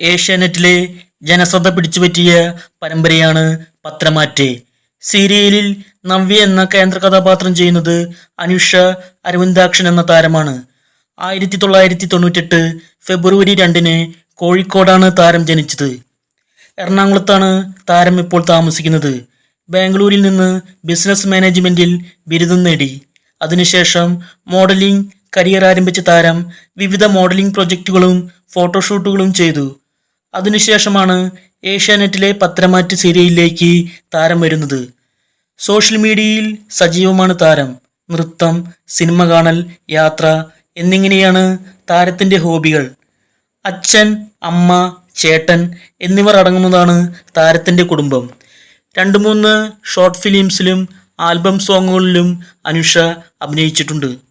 ഏഷ്യാനെറ്റിലെ ജനശ്രദ്ധ പിടിച്ചുപറ്റിയ പരമ്പരയാണ് പത്രമാറ്റ്. സീരിയലിൽ നവ്യ എന്ന കേന്ദ്ര കഥാപാത്രം ചെയ്യുന്നത് അനുഷ അരവിന്ദാക്ഷൻ എന്ന താരമാണ്. ആയിരത്തി തൊള്ളായിരത്തി തൊണ്ണൂറ്റെട്ട് ഫെബ്രുവരി രണ്ടിന് കോഴിക്കോടാണ് താരം ജനിച്ചത്. എറണാകുളത്താണ് താരം ഇപ്പോൾ താമസിക്കുന്നത്. ബാംഗ്ലൂരിൽ നിന്ന് ബിസിനസ് മാനേജ്മെന്റിൽ ബിരുദം നേടി. അതിനുശേഷം മോഡലിംഗ് കരിയർ ആരംഭിച്ച താരം വിവിധ മോഡലിംഗ് പ്രൊജക്റ്റുകളും ഫോട്ടോഷൂട്ടുകളും ചെയ്തു. അതിനുശേഷമാണ് ഏഷ്യാനെറ്റിലെ പത്രമാറ്റ് സീരിയലിലേക്ക് താരം വരുന്നത്. സോഷ്യൽ മീഡിയയിൽ സജീവമാണ് താരം. നൃത്തം സിനിമ കാണൽ യാത്ര എന്നിങ്ങനെയാണ് താരത്തിന്റെ ഹോബികൾ. അച്ഛൻ അമ്മ ചേട്ടൻ എന്നിവർ അടങ്ങുന്നതാണ് താരത്തിന്റെ കുടുംബം. രണ്ട് മൂന്ന് ഷോർട്ട് ഫിലിംസിലും ആൽബം സോങ്ങുകളിലും അനുഷ അഭിനയിച്ചിട്ടുണ്ട്.